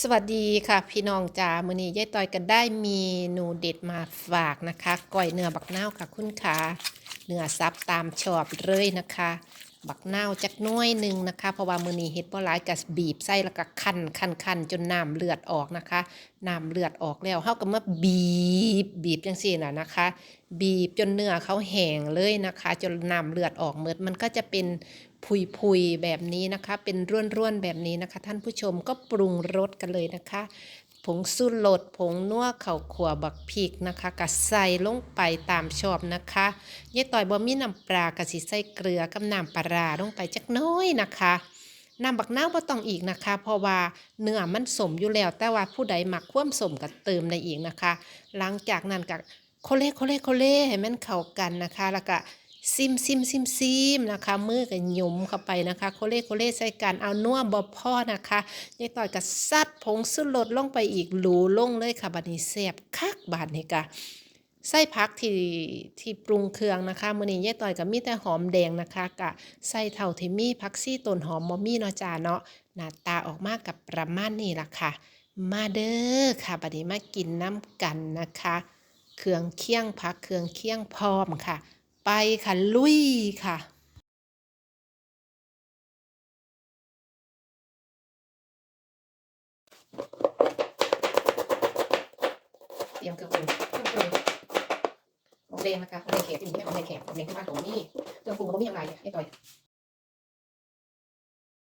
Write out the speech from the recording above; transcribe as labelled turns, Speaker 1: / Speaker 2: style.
Speaker 1: สวัสดีค่ะ พี่น้องจ๋ามื้อนี้ยายต้อยกันได้มีหนูเด็ดมาฝากนะคะก่อยเนื้อบักนาวค่ะคุณขาเนื้อซับตามชอบเลยนะคะ บักนาวจักน้อยหนึ่งนะคะเพราะว่ามือนี้เฮ็ดบ่หลายก็บีบใส่แล้วก็คั้นคั้นคั้นจนน้ำเลือดออกนะคะน้ำเลือดออกแล้วเฮาก็มาบีบบีบจังซี่น่ะนะคะ บีบจนเนื้อเขาแห้งเลยนะคะ จนน้ำเลือดออกหมดมันก็จะเป็นพุยๆแบบนี้นะคะ เป็นร่วนๆแบบนี้นะคะ ท่านผู้ชมก็ปรุงรสกันเลยนะคะ ผงสุรสผงนัวข้าขัวบักพริกนะคะก็ใส่ลงไปตามชอบนะคะยายต่อยบ่มีน้ำปลากะสิใส่เกลือกับน้ำปลาราลงไปจักน้อยนะคะน้ำบักนาวบ่ต้องอีกนะคะ เพราะว่าเนื้อมันสมอยู่แล้ว แต่ว่าผู้ใดหมักความสมก็เติมได้อีกนะคะ หลังจากนั้นก็โคเล่โคเล่โคเล่ให้มันเข้ากันนะคะ แล้วก็ ซิมซิมซิมซิมนะคะมือก็หยุมเข้าไปนะคะโคเล่โคเล่ใส่กันเอานัวบ่พอนะคะยายต่อยก็ซัดผงสุรสลงไปอีกหลูลงเลยค่ะบัดนี้แซ่บคักบาดนี้ก็ใส่ผักที่ที่ปรุงเครื่องนะคะมื้อนี้ยายต่อยก็มีแต่หอมแดงนะคะกะใส่เท่าที่มีผักซี่ต้นหอมบ่มีเนาะจ้าเนาะหน้าตาออกมากับประมาณนี้ล่ะค่ะ มาเด้อค่ะบัดนี้มากินน้ำกันนะคะ เครื่องเคี่ยงผักเครื่องเคี่ยงพร้อมค่ะ ไปค่ะลุยค่ะเตรียมเครื่องปรุงเครื่องปรุงหอมแดงนะคะหอมแดงแขกที่มีแค่หอมแดงแขกหอมแดงที่บ้านผมนี่เครื่องปรุงเขามีอะไรเนี่ยไอ้ต่อย